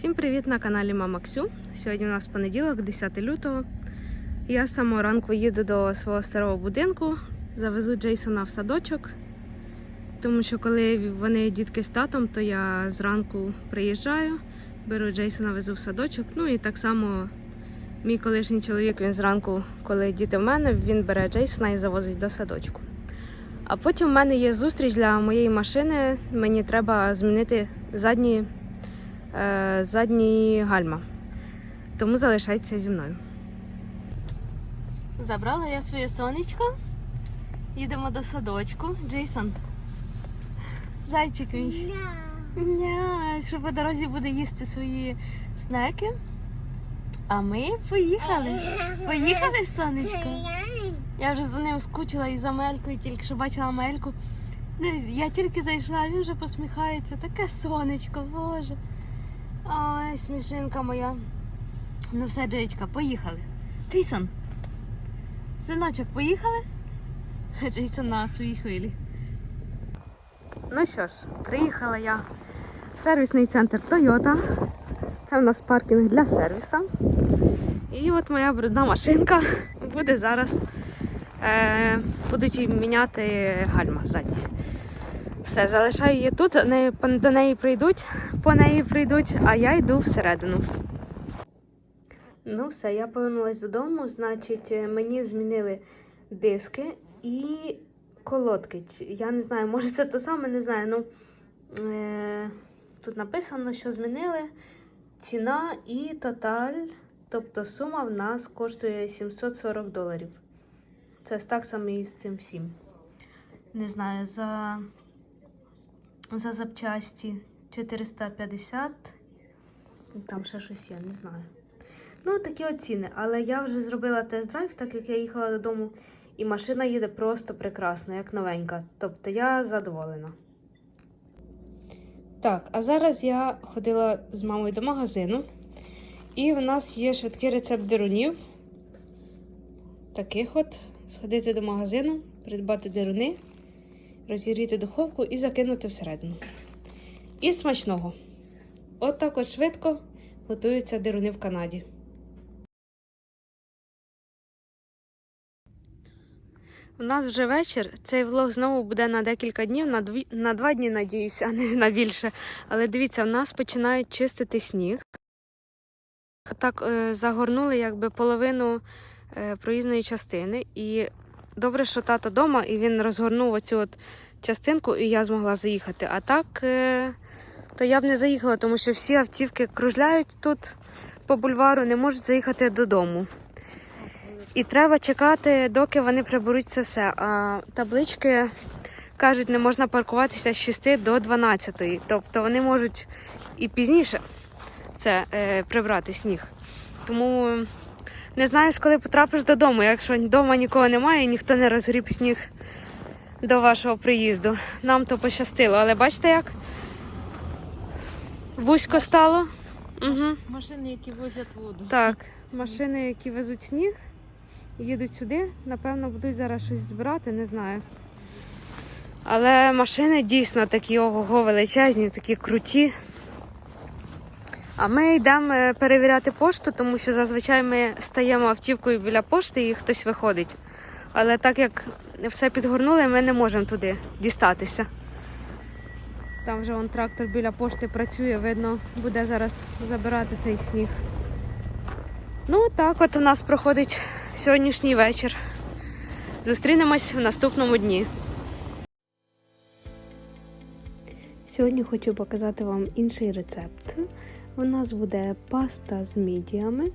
Всім привіт на каналі Мама Ксю. Сьогодні у нас понеділок, 10 лютого. Я з самого ранку їду до свого старого будинку, завезу Джейсона в садочок. Тому що коли вони дітки з татом, то я зранку приїжджаю, беру Джейсона, везу в садочок. Ну і так само мій колишній чоловік він зранку, коли діти в мене, він бере Джейсона і завозить до садочку. А потім в мене є зустріч для моєї машини. Мені треба змінити задні задні гальма. Тому залишайтеся зі мною. Забрала я своє сонечко. Їдемо до садочку. Джейсон. Зайчик мій. Ня, що по дорозі буде їсти свої снеки. А ми поїхали. Поїхали, сонечко. Я вже за ним скучила і за Мелькою, тільки що бачила Мельку. Я тільки зайшла, він вже посміхається. Таке сонечко, боже. Ой, смішинка моя. Ну все, Джеєчка, поїхали. Джейсон. Синочок, поїхали? Джейсон на своїй хвилі. Ну що ж, приїхала я в сервісний центр Toyota. Це в нас паркінг для сервіса. І от моя брудна машинка буде зараз. Е, будуть міняти гальма задні. Все, залишаю її тут, до неї прийдуть, по неї прийдуть, а я йду всередину. Ну, все, я повернулася додому. Значить, е, мені змінили диски і колодки. Я не знаю, може це то саме, не знаю. Ну, е, тут написано, що змінили ціна і тоталь, тобто сума в нас коштує 740 доларів. Це з таксами і з цим всім. Не знаю, за, за запчасті 450. Там ще щось є, не знаю. Ну, такі от ціни. Але я вже зробила тест-драйв, так як я їхала додому, і машина їде просто прекрасно, як новенька. Тобто я задоволена. Так, а зараз я ходила з мамою до магазину, і в нас є швидкий рецепт дерунів. Таких от. Сходити до магазину, придбати деруни, розігріти духовку і закинути всередину. І смачного. От так от швидко готуються деруни в Канаді. У нас вже вечір. Цей влог знову буде на декілька днів, на, дві, на два дні, надіюся, а не на більше. Але дивіться, в нас починають чистити сніг. Так е, загорнули якби половину е, проїзної частини. І добре, що тато вдома, і він розгорнув оцю от частинку, і я змогла заїхати. А так, е, то я б не заїхала, тому що всі автівки кружляють тут по бульвару, не можуть заїхати додому. І треба чекати, доки вони приберуть це все. А таблички кажуть, не можна паркуватися з 6 до 12. Тобто вони можуть і пізніше це е, прибрати сніг. Тому не знаєш, коли потрапиш додому. Якщо вдома нікого немає, і ніхто не розгріб сніг до вашого приїзду. Нам то пощастило. Але бачите, як вузько стало? Угу. Машини, які возять воду. Так, машини, які везуть сніг, їдуть сюди. Напевно, будуть зараз щось збирати, не знаю. Але машини дійсно такі ого величезні, такі круті. А ми йдемо е, перевіряти пошту, тому що зазвичай ми стаємо автівкою біля пошти і хтось виходить. Але так як все підгорнули, ми не можемо туди дістатися. Там вже вон трактор біля пошти працює, видно, буде зараз забирати цей сніг. Ну, так от у нас проходить сьогоднішній вечір. Зустрінемось в наступному дні. Сьогодні хочу показати вам інший рецепт. У нас буде паста з мідіями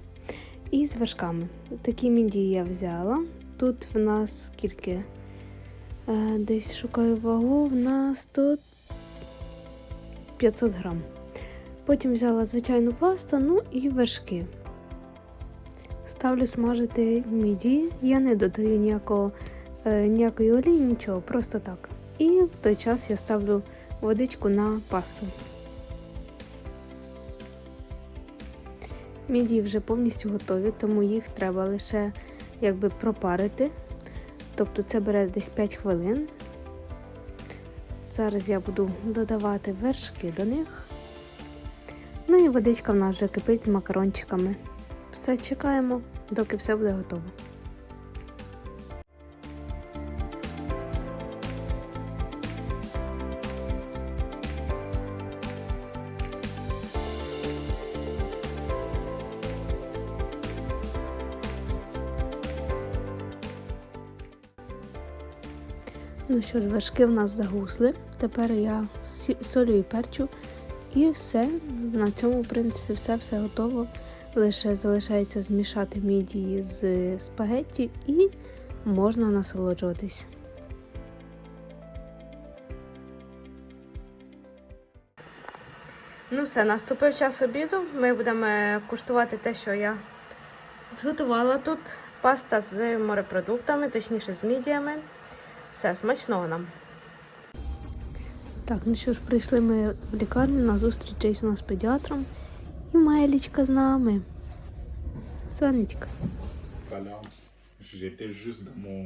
і з вершками. Такі мідії я взяла. Тут в нас скільки? Е, Десь шукаю вагу, в нас тут 500 грам. Потім взяла звичайну пасту, ну і вершки. Ставлю смажити міді. Я не додаю ніякого, е, ніякої олії, нічого, просто так. І в той час я ставлю водичку на пасту. Мідії вже повністю готові, тому їх треба лише якби пропарити. Тобто це бере десь 5 хвилин. Зараз я буду додавати вершки до них. Ну і водичка в нас вже кипить з макарончиками. Все чекаємо, доки все буде готово. Ну що ж, вершки в нас загусли. Тепер я солю і перчу. І все. На цьому, в принципі, все, все готово. Лише залишається змішати мідії з спагетті і можна насолоджуватись. Ну все, наступив час обіду. Ми будемо куштувати те, що я зготувала тут. Паста з морепродуктами, точніше з мідіями. Все, смачного нам. Так, ну що ж, прийшли ми в лікарню на зустріч Джейсона з педіатром. І Мелічка з нами. Сонечка. J'étais juste dans mon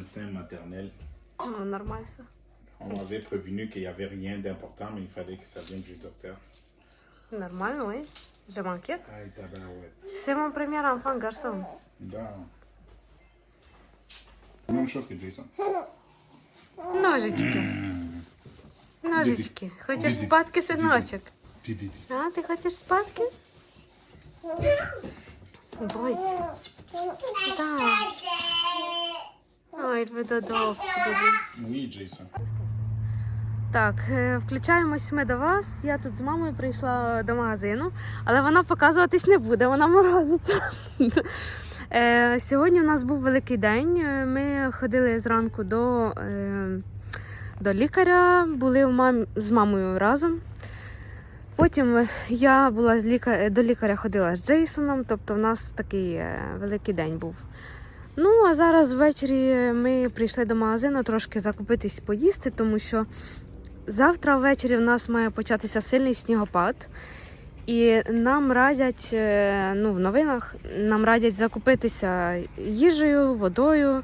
instinct maternel. Ну, нормально все. On m'avait prévenu qu'il n'y avait rien d'important, mais il fallait que ça vienne du docteur. Нормально, oui. Je m'inquiète. C'est mon premier enfant garçon. Да. Chose que Jason. Ножички. Ножички. Хочеш спадки, синочок? А, ти хочеш спадки? Бось. Так. Ой, ви додовці. Oui, Jason. Так, е, включаємось ми до вас. Я тут з мамою прийшла до магазину, але вона показуватись не буде, вона морозиться. Е, Сьогодні у нас був великий день. Е, Ми ходили зранку до, е, до лікаря, були у мам... з мамою разом. Потім я була з ліка... до лікаря ходила з Джейсоном, тобто в нас такий великий день був. Ну, а зараз ввечері ми прийшли до магазину трошки закупитись поїсти, тому що Завтра ввечері в нас має початися сильний снігопад, і нам радять, е, ну, в новинах нам радять закупитися їжею, водою,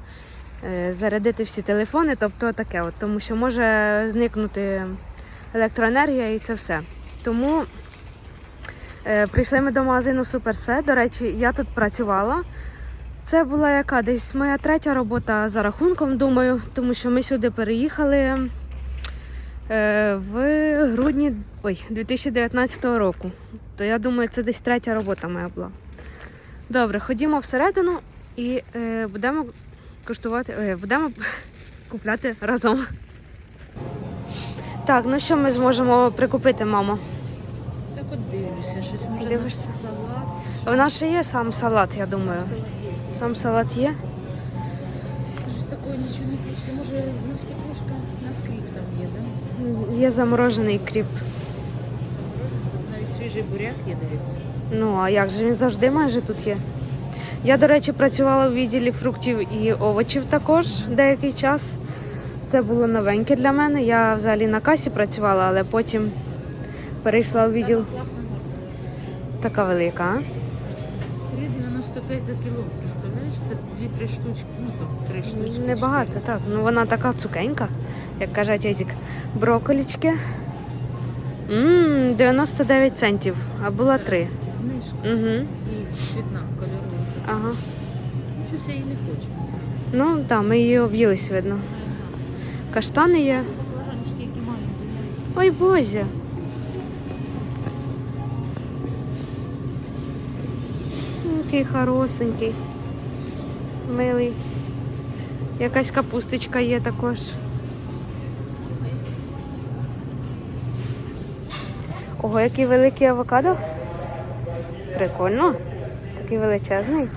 е, зарядити всі телефони, тобто таке, от, тому що може зникнути електроенергія і це все. Тому е, прийшли ми до магазину Суперсе. До речі, я тут працювала. Це була яка десь моя третя робота за рахунком, думаю, тому що ми сюди переїхали в грудні ой, 2019 року. То я думаю, це десь третя робота моя була. Добре, ходімо всередину і е, будемо куштувати, е, будемо купляти разом. Так, ну що ми зможемо прикупити, мамо? Так от дивлюся, щось може Дивишся? салат. У нас ще є сам салат, я думаю. Сам салат є. Щось такого нічого не хочеться. Може, Є заморожений кріп. Навіть свіжий буряк є, дивись. Ну, а як же він завжди майже тут є? Я, до речі, працювала в відділі фруктів і овочів також деякий час. Це було новеньке для мене. Я взагалі на касі працювала, але потім перейшла у відділ. Така велика. а? 3,95 за кіло, представляєш? Це 2-3 штучки, ну там 3 штучки. Небагато, так. Ну вона така цукенька, як каже Тязік. Броколічки. Ммм, 99 центів, а була 3. Знижка Угу. і цвітна, кольорова. Ага. Ну, Щось я її не хочу. Ну, так, ми її об'їлись, видно. Каштани є. Ой Боже. Який хорошенький. Милий. Якась капусточка є також. Ого, який великий авокадо. Прикольно. Такий величезний.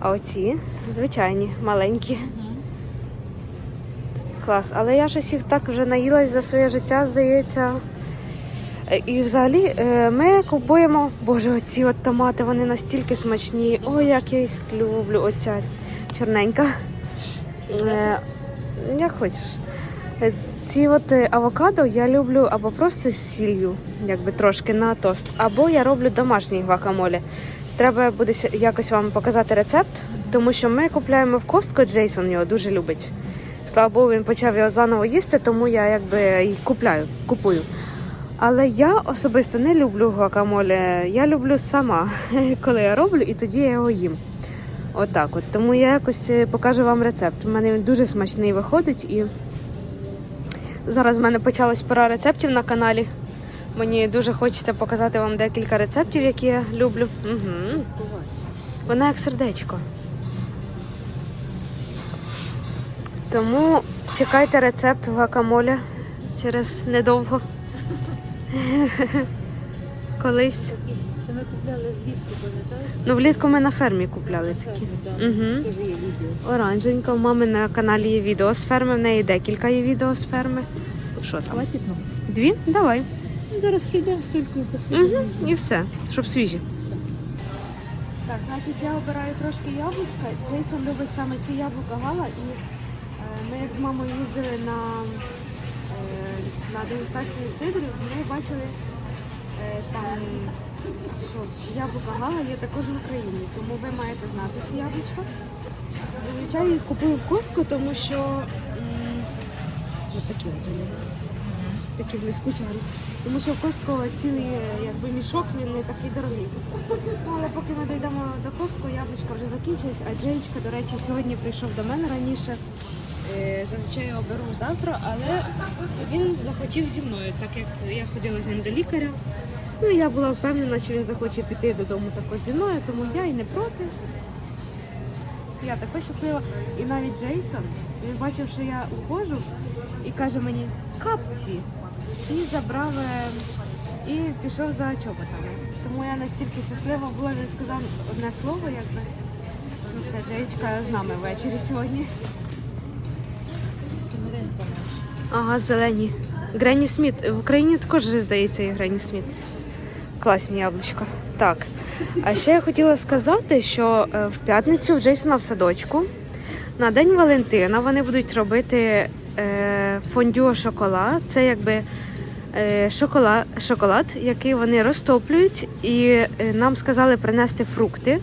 А оці звичайні, маленькі. Клас, але я щось їх так вже наїлась за своє життя, здається. Е, І взагалі е, ми купуємо, боже, оці от томати, вони настільки смачні. Ой, як я їх люблю, оця чорненька. Е, Як хочеш. Ці от авокадо я люблю або просто з сіллю, якби трошки на тост, або я роблю домашній гвакамолі. Треба буде якось вам показати рецепт, тому що ми купляємо в костку, Джейсон його дуже любить. Слава Богу, він почав його заново їсти, тому я якби і купляю, купую. Але я особисто не люблю гуакамоле. Я люблю сама, коли я роблю, і тоді я його їм. Отак от. Тому я якось е, покажу вам рецепт. У мене він дуже смачний виходить і зараз в мене почалась пора рецептів на каналі. Мені дуже хочеться показати вам декілька рецептів, які я люблю. Угу. Вона як сердечко. Тому чекайте рецепт гуакамоле через недовго. Колись. Це ми купляли влітку, пам'ятаєш? Ну, влітку ми на фермі купляли такі. Відео. Оранженька. У мами на каналі є відео з ферми, в неї декілька є відео з ферми. Що там? Хватить, ну. Дві? Давай. Зараз прийдемо з солькою посидимо. Угу. І все, щоб свіжі. Так, значить, я обираю трошки яблучка. Джейсон любить саме ці яблука гала. І е, ми як з мамою їздили на, е, на дегустації сидрів, ми бачили е, там, що яблука гала є також в Україні, тому ви маєте знати ці яблучка. Зазвичай їх купую в Костку, тому що м, от такі от вони. Такі блискучі. Тому що в Костко цілий е, якби, мішок він не такий дорогий. Ну, але поки ми дійдемо до Костко, яблучка вже закінчились, а Джеєчка, до речі, сьогодні прийшов до мене раніше. Е, Зазвичай його беру завтра, але він захотів зі мною, так як я ходила з ним до лікаря. Ну я була впевнена, що він захоче піти додому також зі мною, тому я і не проти. Я така щаслива. І навіть Джейсон, він бачив, що я уходжу і каже мені капці. І забрав і пішов за чоботами. Тому я настільки щаслива була, він сказав одне слово, якби. Ну все, Джеєчка з нами ввечері сьогодні. Ага, зелені. Гренні Сміт. В Україні також здається, є Гренні Сміт. Класні яблучка. Так. А ще я хотіла сказати, що е, в п'ятницю в Джейсона в садочку на День Валентина вони будуть робити е, фондю шоколад. Це якби шоколад, шоколад, який вони розтоплюють, і е, нам сказали принести фрукти.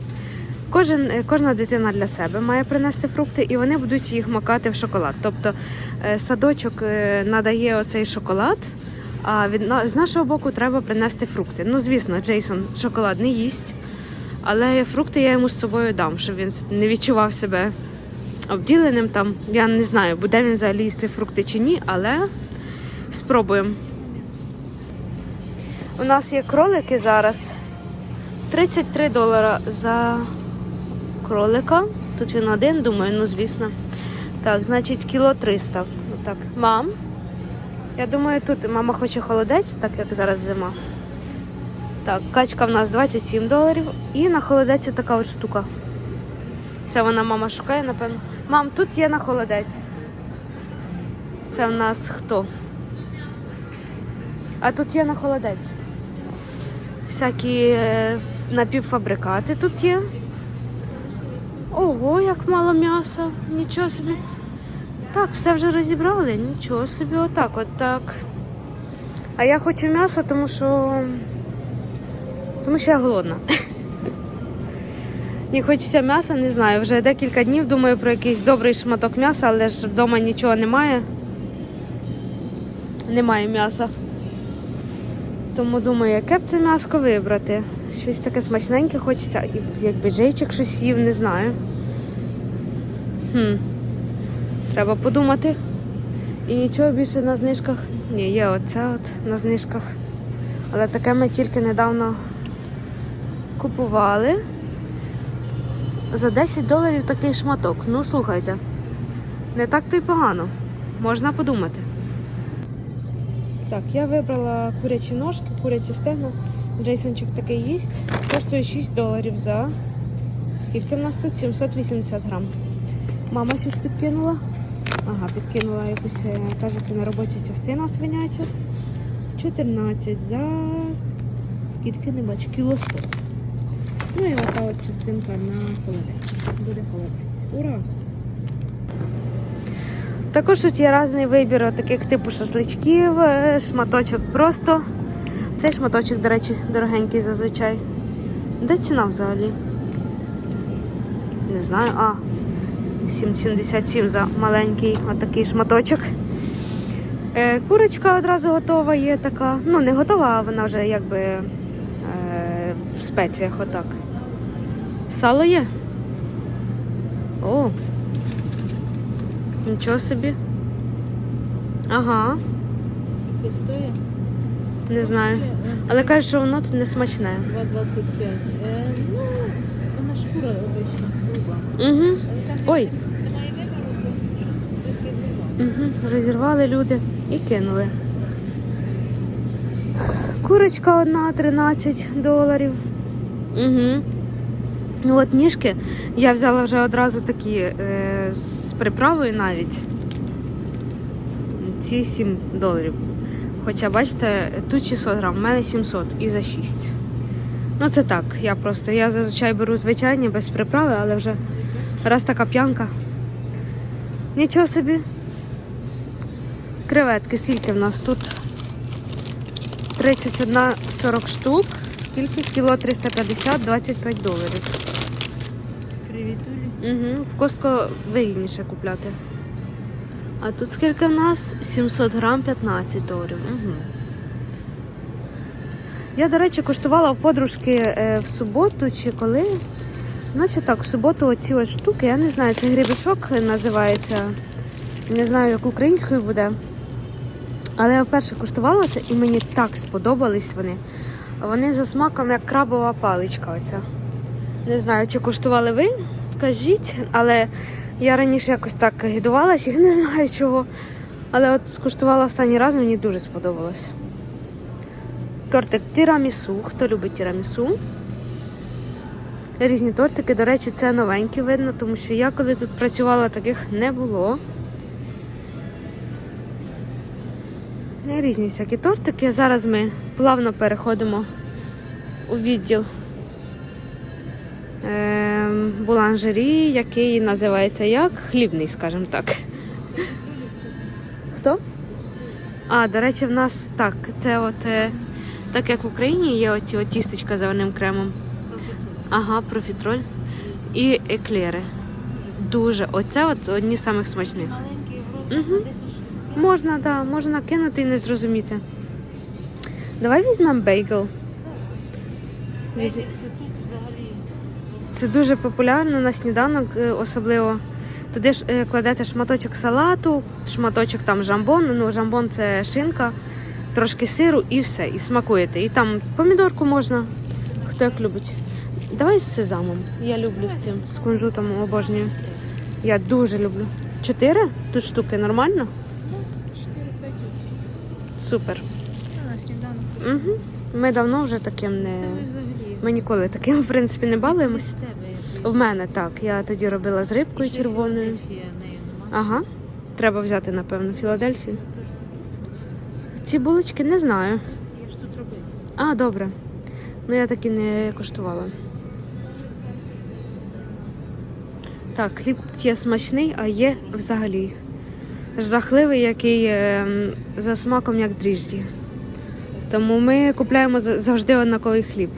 Кожен, е, кожна дитина для себе має принести фрукти, і вони будуть їх макати в шоколад. Тобто е, садочок е, надає оцей шоколад, а від з нашого боку треба принести фрукти. Ну, звісно, Джейсон шоколад не їсть, але фрукти я йому з собою дам, щоб він не відчував себе обділеним там. Я не знаю, буде він взагалі їсти фрукти чи ні, але спробуємо. У нас є кролики зараз. 33 долара за кролика. Тут він один, думаю, ну звісно. Так, значить, кіло 300. Отак. Мам. Я думаю, тут мама хоче холодець, так як зараз зима. Так, качка в нас 27 доларів. І на холодець така от штука. Це вона мама шукає, напевно. Мам, тут є на холодець. Це в нас хто? А тут є на холодець. Всякі е, напівфабрикати тут є. Ого, як мало м'яса. Нічого собі. Так, все вже розібрали. Нічого собі, отак, от так. А я хочу м'яса, тому що. Тому що я голодна. Мені хочеться м'яса, не знаю. Вже декілька днів думаю про якийсь добрий шматок м'яса, але ж вдома нічого немає. Немає м'яса. Тому думаю, яке б це м'яско вибрати. Щось таке смачненьке хочеться. І Якби Джейчик щось їв, не знаю. Хм. Треба подумати. І нічого більше на знижках. Ні, є оце от на знижках. Але таке ми тільки недавно купували. За 10 доларів такий шматок. Ну, слухайте, не так то й погано. Можна подумати. Так, я вибрала курячі ножки, курячі стегна. Джейсончик такий їсть. Коштує 6 доларів за. Скільки в нас тут? 780 грам. Мама щось підкинула. Ага, підкинула якусь, е, кажеться, на робоча частина свиняча. 14 за скільки не бачу, кіло 100. Ну і ота от частинка на холодець. Буде холодець. Ура! Також тут є різний вибір таких типу шашличків, е, шматочок просто. Цей шматочок, до речі, дорогенький зазвичай. Де ціна взагалі? Не знаю. А, 7,77 за маленький отакий шматочок. Е, курочка одразу готова є така. Ну, не готова, а вона вже якби е, в спеціях отак. Сало є? О. Нічого собі. Ага, Скільки стоїть? не знаю. Але кажуть, що воно тут не смачне. 2,25. Е, ну, вона шкура обична, груба. Угу. Але там Ой. немає вибору, то щось десь розірвало. Угу. Розірвали люди і кинули. Курочка одна 13 доларів. Угу. Ну от ніжки я взяла вже одразу такі е, з приправою навіть. Ці 7 доларів. Хоча, бачите, тут 600 грам, в мене 700 і за 6. Ну це так, я просто. Я зазвичай беру звичайні без приправи, але вже раз така п'янка. Нічого собі. Креветки, скільки в нас тут? 31,40 штук. Скільки? Кіло 350, 25 доларів. В Костко вигідніше купляти. А тут скільки в нас? 700 грам 15 доларів. Угу. Я, до речі, коштувала в подружки е, в суботу чи коли. Наче так, в суботу оці ось штуки, я не знаю, це грібешок називається. Не знаю, як українською буде. Але я вперше куштувала це і мені так сподобались вони. Вони за смаком як крабова паличка. Оця. Не знаю, чи куштували ви, кажіть, але я раніше якось так гидувалась, і не знаю чого. Але от скуштувала останній раз, мені дуже сподобалось. Тортик тірамісу. Хто любить тірамісу? Різні тортики, до речі, це новенькі видно, тому що я коли тут працювала, таких не було. Е, Різні всякі тортики. Зараз ми плавно переходимо у відділ ем, буланжері, який називається як? Хлібний, скажімо так. Хто? А, до речі, в нас так, це от е, так як в Україні є оці от тістечка з заварним кремом. Ага, профітроль. І еклери. Дуже. Оце от одні з самих смачних. Маленький в рот Мгм. на 10 штук. Можна, да, можна кинути і не зрозуміти. Давай візьмемо бейгл. Віз... Це дуже популярно на сніданок, е, особливо. Туди ж е, кладете шматочок салату, шматочок там жамбону. Ну, жамбон це шинка, трошки сиру і все. І смакуєте. І там помідорку можна, хто як любить. Давай з сезамом. Я люблю з цим, з кунжутом обожнюю. Я дуже люблю. Чотири тут штуки нормально? 4-5 Супер. на сніданок. Угу. Ми давно вже таким не. Ми ніколи таким, в принципі, не балуємось. В мене так. Я тоді робила з рибкою червоною. Ага. Треба взяти, напевно, Філадельфію. Ці булочки не знаю. Тут. А, добре. Ну я таки не коштувала. Так, хліб є смачний, а є взагалі. Жахливий, який ем, за смаком як дріжджі. Тому ми купляємо завжди однаковий хліб.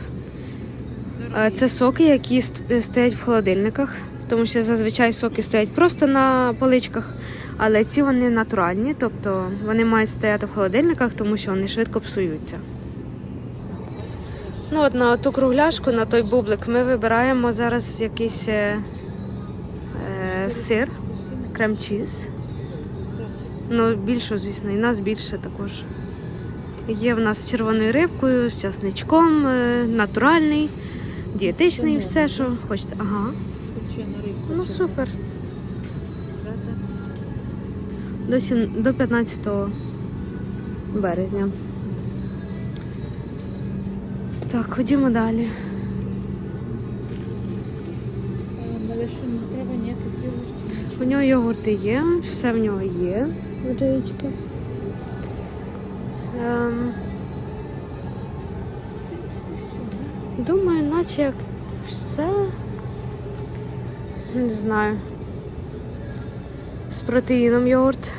Це соки, які стоять в холодильниках, тому що зазвичай соки стоять просто на поличках, але ці вони натуральні, тобто вони мають стояти в холодильниках, тому що вони швидко псуються. Ну, от на ту кругляшку, на той бублик, ми вибираємо зараз якийсь е, е, сир, крем-чіз. Ну, більше, звісно, і нас більше також. Є в нас з червоною рибкою, з часничком, е, натуральний, дієтичний, все, що хочете. Ага. Ну супер. До, сім, до 15 березня. Так, ходімо далі. Е, білочок. У нього йогурти є, все в нього є. Водички. Ем, думаю, наче як все. Не знаю. З протеїном йогурт.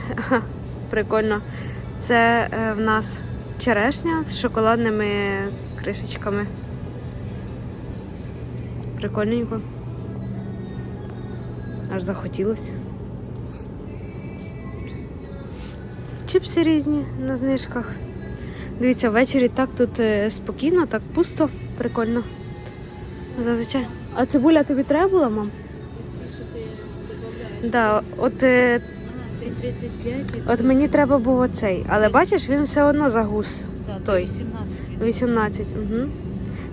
Прикольно. Це е, в нас черешня з шоколадними кришечками. Прикольненько. Аж захотілося. чіпси різні на знижках. Дивіться, ввечері так тут е, спокійно, так пусто, прикольно. Зазвичай. А цибуля тобі треба була, мам? Да, от, е, Цей 35 і от мені треба був оцей, але бачиш, він все одно загус. да, той. 18 від 18. Угу.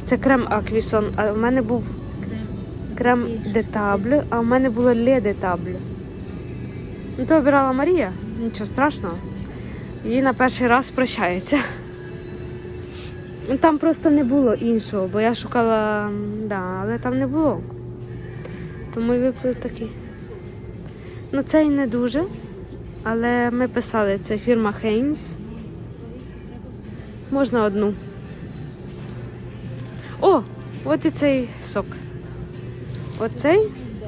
Це крем Аквісон, а в мене був крем. крем детабль, а в мене було ле детабль. Ну, то обирала Марія, нічого страшного. Їй на перший раз прощається. Ну, Там просто не було іншого, бо я шукала, да, але там не було. Тому випили такий. Ну, цей не дуже, але ми писали, це фірма Хейнс. Можна одну. О, от і цей сок. Оцей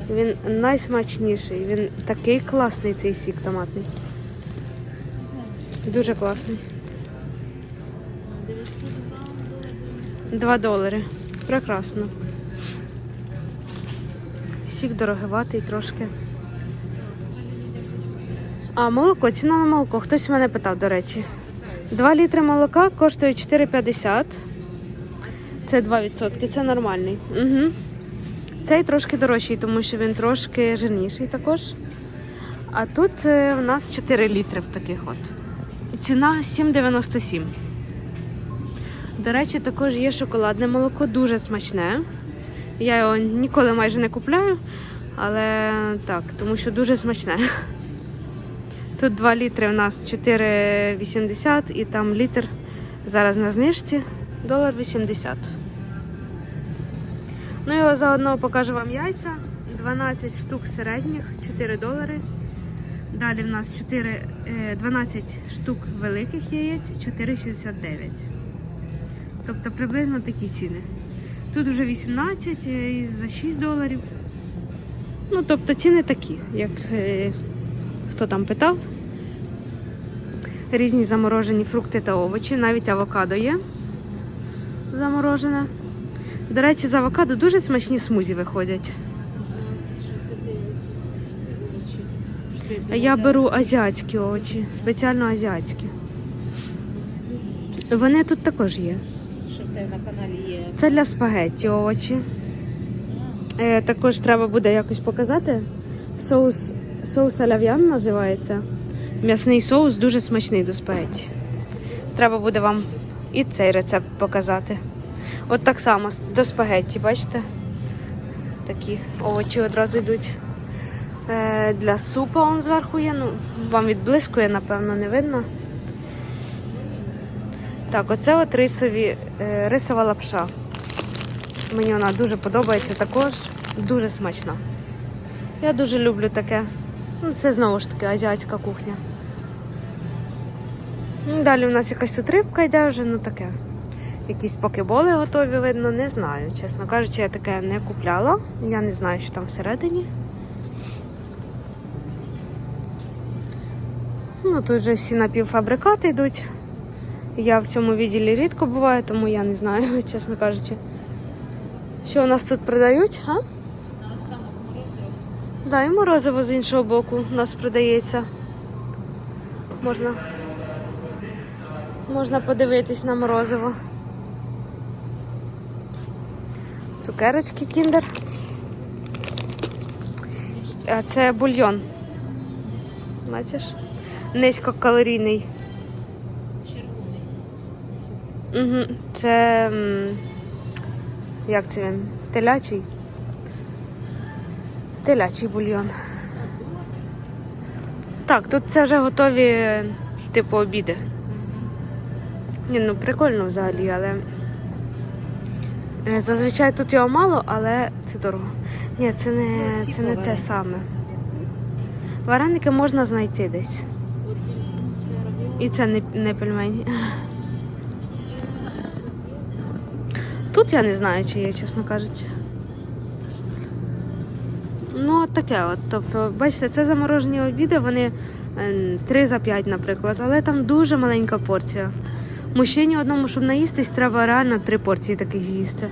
він найсмачніший. Він такий класний цей сік томатний. Дуже класний. 2 долари. Прекрасно. Сік дорогуватий трошки. А молоко, ціна на молоко. Хтось мене питав, до речі. 2 літри молока коштує 4,50. Це 2%, це нормальний. Угу. Цей трошки дорожчий, тому що він трошки жирніший також. А тут е, у нас 4 літри в таких от. Ціна 7,97. До речі, також є шоколадне молоко, дуже смачне. Я його ніколи майже не купляю, але так, тому що дуже смачне. Тут 2 літри у нас 4,80 і там літр зараз на знижці долар 80. Ну і заодно покажу вам яйця. 12 штук середніх, 4 долари. Далі в нас 4, е, 12 штук великих яєць, 4,69. Тобто приблизно такі ціни. Тут вже 18 е, за 6 доларів. Ну, тобто ціни такі, як е, хто там питав. Різні заморожені фрукти та овочі, навіть авокадо є заморожене. До речі, з авокадо дуже смачні смузі виходять. Я беру азіатські овочі, спеціально азіатські. Вони тут також є. На каналі є? Це для спагетті овочі. Е, також треба буде якось показати. Соус, соус аляв'ян називається. М'ясний соус дуже смачний до спагетті. Треба буде вам і цей рецепт показати. От так само до спагетті, бачите? Такі овочі одразу йдуть. Е, для супа он зверху є. Ну, вам відблискує, напевно, не видно. Так, оце от рисові, е, рисова лапша. Мені вона дуже подобається також. Дуже смачна. Я дуже люблю таке. Ну, це знову ж таки азіатська кухня. Ну, Далі у нас якась тут рибка йде вже, ну таке. Якісь покеболи готові, видно, не знаю. Чесно кажучи, я таке не купляла. Я не знаю, що там всередині. Ну, тут вже всі напівфабрикати йдуть. Я в цьому відділі рідко буваю, тому я не знаю, чесно кажучи. Що у нас тут продають? А? Да, і морозиво з іншого боку у нас продається. Можна. Можна подивитись на морозиво. Цукерочки кіндер. А це бульйон. Бачиш? Низькокалорійний. Угу. Це. Як це він? Телячий? Телячий бульйон. Так, тут це вже готові, типу, обіди. Ні, ну прикольно взагалі, але. е, Зазвичай тут його мало, але це дорого. Ні, це не, це не те саме. Вареники можна знайти десь. І це не, не пельмені. Тут я не знаю, чи є, чесно кажучи. Ну, от таке от. Тобто, бачите, це заморожені обіди, вони 3 за 5, наприклад, але там дуже маленька порція. Мужчині одному, щоб наїстись, треба реально три порції таких з'їсти.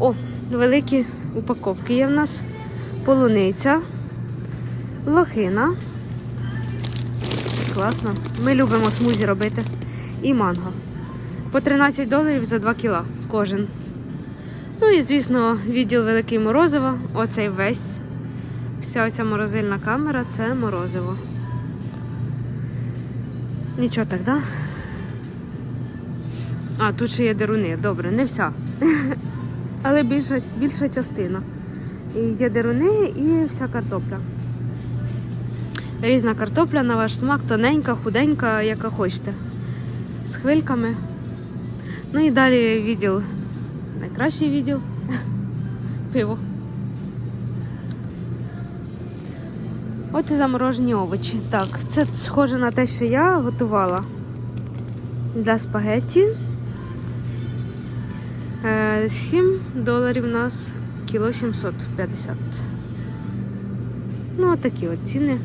О, великі упаковки є в нас. Полуниця, лохина, Класно. Ми любимо смузі робити. І манго. По 13 доларів за 2 кіла кожен. Ну і, звісно, відділ великий морозива. Оцей весь. Вся оця морозильна камера це морозиво. Нічого так, да? А, тут ще є деруни. Добре, не вся. Але більша, більша частина. І є деруни і вся картопля. Різна картопля на ваш смак, тоненька, худенька, яка хочете. З хвильками. Ну і далі відділ. Найкращий відділ. Пиво. От і заморожені овочі. Так, це схоже на те, що я готувала для спагетті. Е, 7 доларів у нас кіло 750. Ну, отакі от ціни.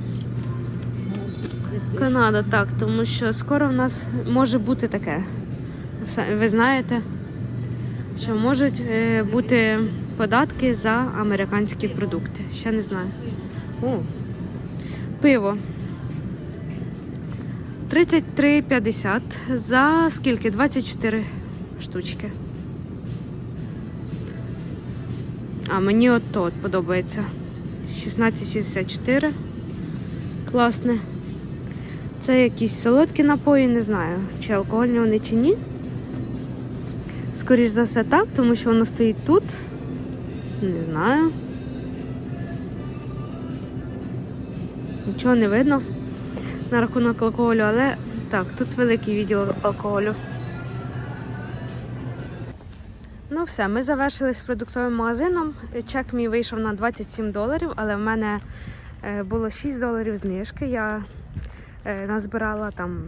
Канада, так, тому що скоро в нас може бути таке. Ви знаєте, що можуть е, бути податки за американські продукти. Ще не знаю. О, пиво. 33,50 за скільки? 24 штучки. А мені от то от подобається. 16,64. Класне. Це якісь солодкі напої, не знаю, чи алкогольні вони чи ні. Скоріш за все так, тому що воно стоїть тут. Не знаю. Нічого не видно на рахунок алкоголю, але так, тут великий відділ алкоголю. Ну все, ми завершили з продуктовим магазином. Чек мій вийшов на 27 доларів, але в мене е, було 6 доларів знижки. Я е, назбирала там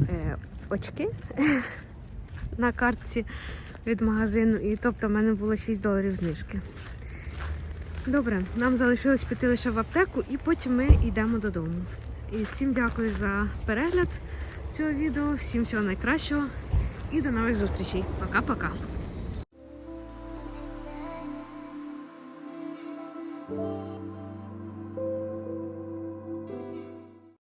е, очки на картці від магазину, і тобто в мене було 6 доларів знижки. Добре, нам залишилось піти лише в аптеку, і потім ми йдемо додому. І всім дякую за перегляд цього відео, всім всього найкращого і до нових зустрічей. Пока-пока.